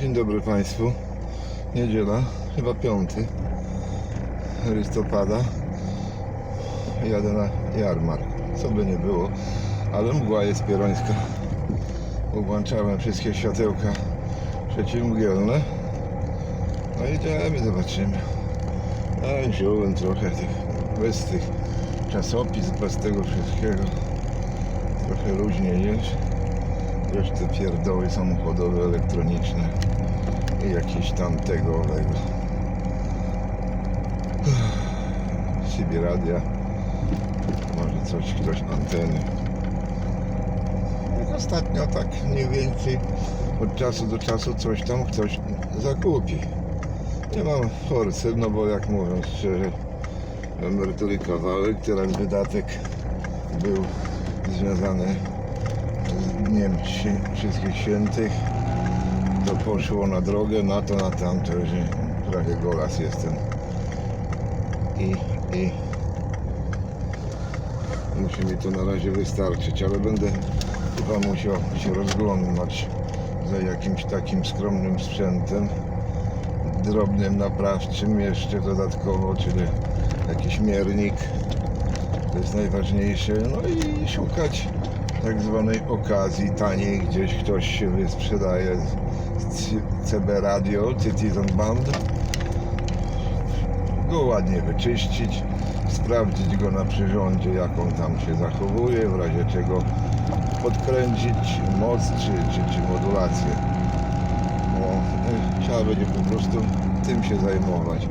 Dzień dobry Państwu. Niedziela, chyba 5 listopada. Jadę na jarmark. Co by nie było, ale mgła jest pierońska. Włączałem wszystkie światełka przeciwmgielne. No idziemy, zobaczymy. A wziąłem trochę tych, bez tych czasopis, bez tego wszystkiego. Trochę luźniej jest. Resztę pierdoły samochodowe, elektroniczne i jakieś tam tego owego. Siebie radia, może coś, ktoś anteny. Jak ostatnio tak mniej więcej od czasu do czasu coś tam ktoś zakupi. Nie mam forcy, no bo jak mówiąc szczerze, emerytury kawałek, teraz wydatek był związany z Dniem Wszystkich Świętych. To poszło na drogę, na to, na tamto, że prawie golas jestem. I, i musi mi to na razie wystarczyć, ale będę chyba musiał się rozglądać za jakimś takim skromnym sprzętem drobnym, naprawczym jeszcze dodatkowo, czyli jakiś miernik to jest najważniejsze. No i szukać tak zwanej okazji taniej, gdzieś ktoś się wysprzedaje CB Radio, Citizen Band. Go ładnie wyczyścić, sprawdzić go na przyrządzie, jak on tam się zachowuje, w razie czego podkręcić moc czy, czy, czy modulację. No, trzeba będzie po prostu tym się zajmować.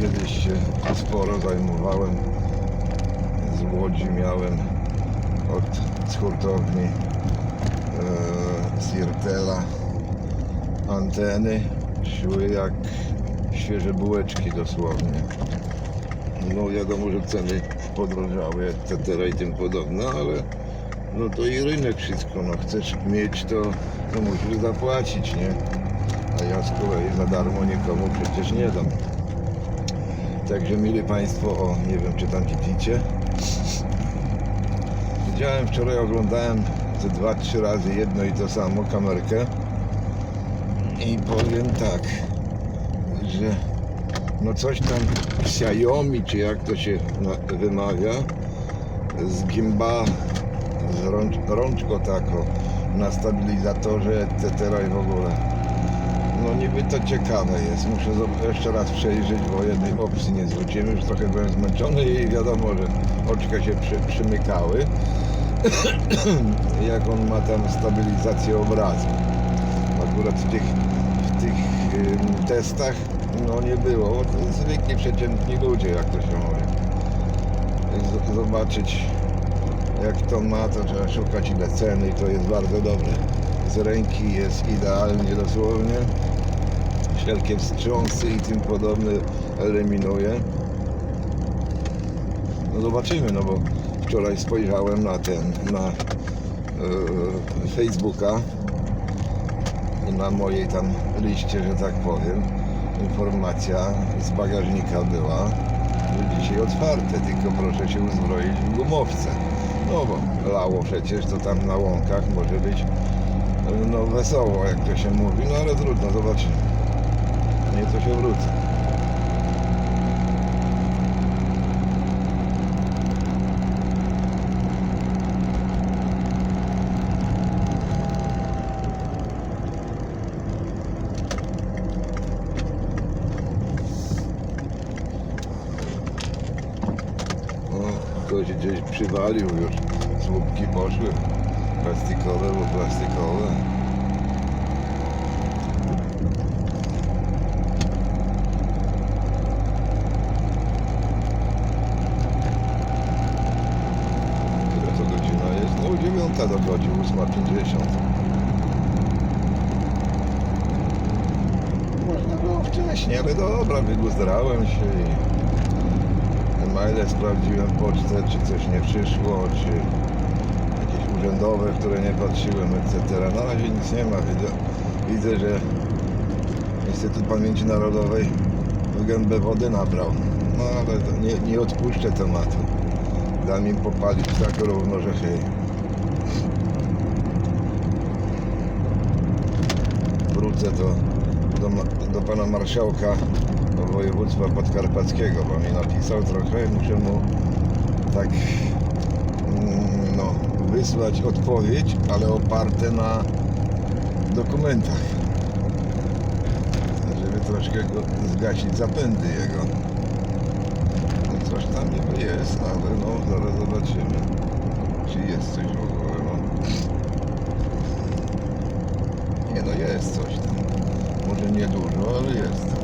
Kiedyś się sporo zajmowałem. Z Łodzi miałem od z hurtowni e, Sirtela anteny. Szły jak świeże bułeczki dosłownie. No wiadomo, że ceny podrożały, etc. i tym podobne, ale no to i rynek wszystko, no chcesz mieć to, to musisz zapłacić, nie? A ja z kolei za darmo nikomu przecież nie dam. Także mili Państwo, o nie wiem czy tam widzicie. Wczoraj, oglądałem ze dwa, trzy razy jedno i to samo kamerkę. I powiem tak, że no coś tam Xiaomi, czy jak to się wymawia, z gimba, z rącz, rączko tako, na stabilizatorze, etc. i w ogóle. No niby to ciekawe jest. Muszę jeszcze raz przejrzeć, bo jednej opcji nie zwróciłem. Już trochę byłem zmęczony i wiadomo, że oczka się przy, przymykały. Jak on ma tam stabilizację obrazu. Akurat w tych, w tych testach no nie było. To zwykli przeciętni ludzie, jak to się mówi. Zobaczyć jak to ma, to trzeba szukać ile ceny i to jest bardzo dobre. Z ręki jest idealnie dosłownie. Wszelkie wstrząsy i tym podobne eliminuje. No zobaczymy, no bo wczoraj spojrzałem na ten, na e, Facebooka, na mojej tam liście, że tak powiem, informacja z bagażnika była, dzisiaj otwarte, tylko proszę się uzbroić w gumowce. No bo lało przecież, to tam na łąkach może być no wesoło, jak to się mówi, no ale trudno, zobaczymy. Nieco się wrócę. O, ktoś gdzieś przywalił już. Słupki poszły. Plastikowe, bo plastikowe. Która to godzina jest? No dziewiąta dochodzi, 8.50. Można było wcześniej, ale dobra, wyguzdrałem się i maile sprawdziłem pocztę, czy coś nie przyszło, czy jakieś urzędowe, które nie patrzyłem, etc. Na razie nic nie ma. Widzę, widzę że Instytut Pamięci Narodowej w gębę wody nabrał. No ale nie, nie odpuszczę tematu. Dam im popalić tak równo, że hej. Wrócę do, do, do pana marszałka województwa podkarpackiego, bo mi napisał trochę, muszę mu tak mm, no, wysłać odpowiedź, ale oparte na dokumentach. Żeby troszkę go zgasić zapędy jego. No coś tam niby jest, ale no zaraz zobaczymy, czy jest coś w ogóle. No. Nie no jest coś tam. Może nie dużo, ale jest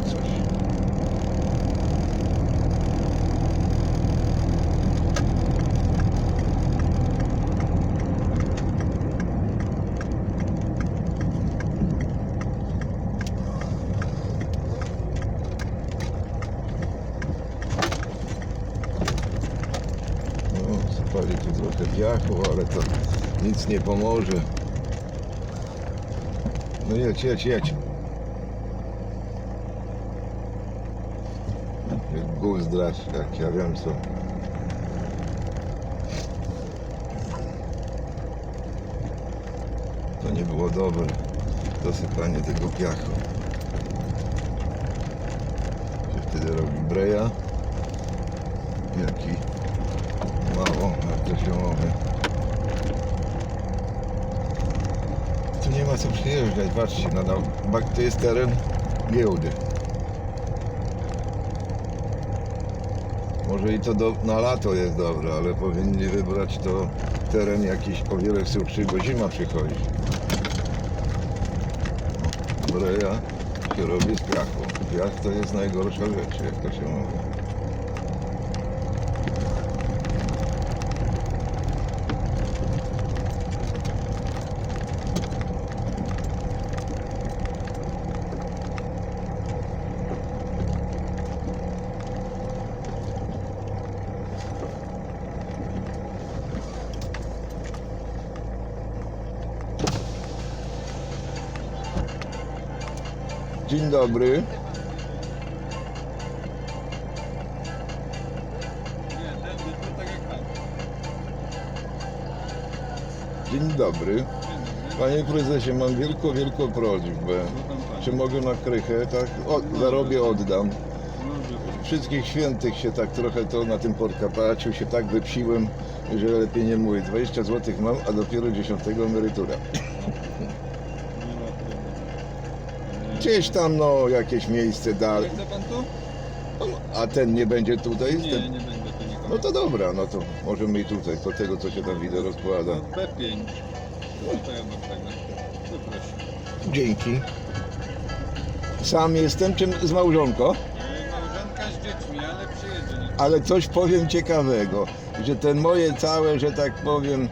sypali tu trochę piachu, ale to nic nie pomoże. No jedź, jedź, jedź. Jak drać, jak ja wiem co. To nie było dobre, dosypanie tego piachu. Wtedy robi breja. Jaki mało, się mówi. Tu nie ma co przyjeżdżać, patrzcie, bak- to jest teren giełdy. Może i to do, na lato jest dobre, ale powinni wybrać to teren jakiś o wiele suchszy, bo zima przychodzi. Breja się robi z piachu. Piach to jest najgorsza rzecz, jak to się mówi. Dzień dobry. Dzień dobry. Panie prezesie, mam wielką, wielką prośbę. Czy mogę na krychę, tak? O, zarobię, oddam. Wszystkich świętych się tak trochę to na tym podkapaciu się tak wypsiłem, że lepiej nie mówię. 20 zł mam, a dopiero 10 emerytura. Gdzieś tam, no, jakieś miejsce Ale dalej. chce pan tu? A ten nie będzie tutaj? Nie, Ten... nie nikogo. No to dobra, no to możemy i tutaj, do tego, co się tam widzę rozkłada. No, B5. No to ja mam tak na No proszę. Dzięki. Sam jestem, czy z małżonką? E, Małżonka z dziećmi, ale przyjedzie. Nie? Ale coś powiem ciekawego, że te moje całe, że tak powiem,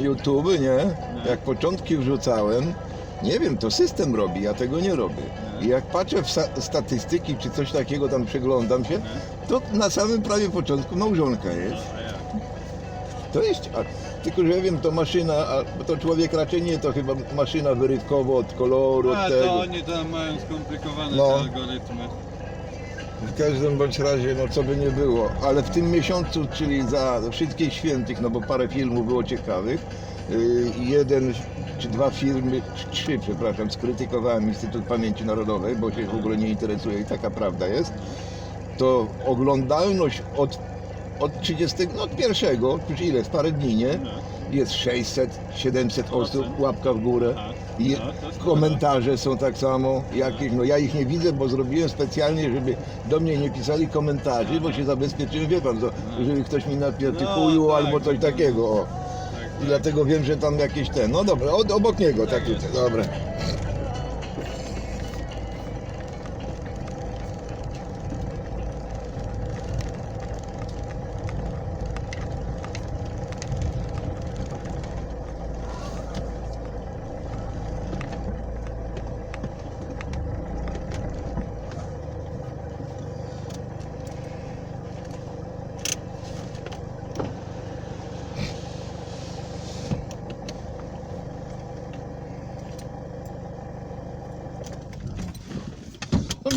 YouTube, nie? Jak początki wrzucałem, nie wiem, to system robi, ja tego nie robię. I jak patrzę w sta- statystyki, czy coś takiego tam przeglądam się, to na samym prawie początku małżonka jest. To jest, a, tylko że ja wiem, to maszyna, a, to człowiek raczej nie, to chyba maszyna wyrywkowo od koloru, od A tego. to oni tam mają skomplikowane No. te algorytmy. W każdym bądź razie, no co by nie było, ale w tym miesiącu, czyli za wszystkich świętych, no bo parę filmów było ciekawych, yy, jeden czy dwa filmy, trzy, przepraszam, skrytykowałem Instytut Pamięci Narodowej, bo się w ogóle nie interesuje i taka prawda jest, to oglądalność od, od 30, no od pierwszego, czy ile, w parę dni, nie? No. Jest 600, 700 osób, łapka w górę. Tak. I komentarze są tak samo jakieś, no ja ich nie widzę, bo zrobiłem specjalnie, żeby do mnie nie pisali komentarzy, bo się zabezpieczyłem, wie pan, żeby ktoś mi napisał ty No, tak, albo coś tak. takiego, o. Tak, I tak. dlatego wiem, że tam jakieś ten, no dobra, od, obok niego, tak tutaj, dobra.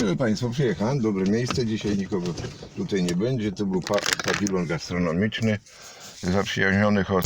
Miły Państwo, przyjechałem, dobre miejsce, dzisiaj nikogo tutaj nie będzie, to był pa pawilon gastronomiczny zaprzyjaźnionych osób.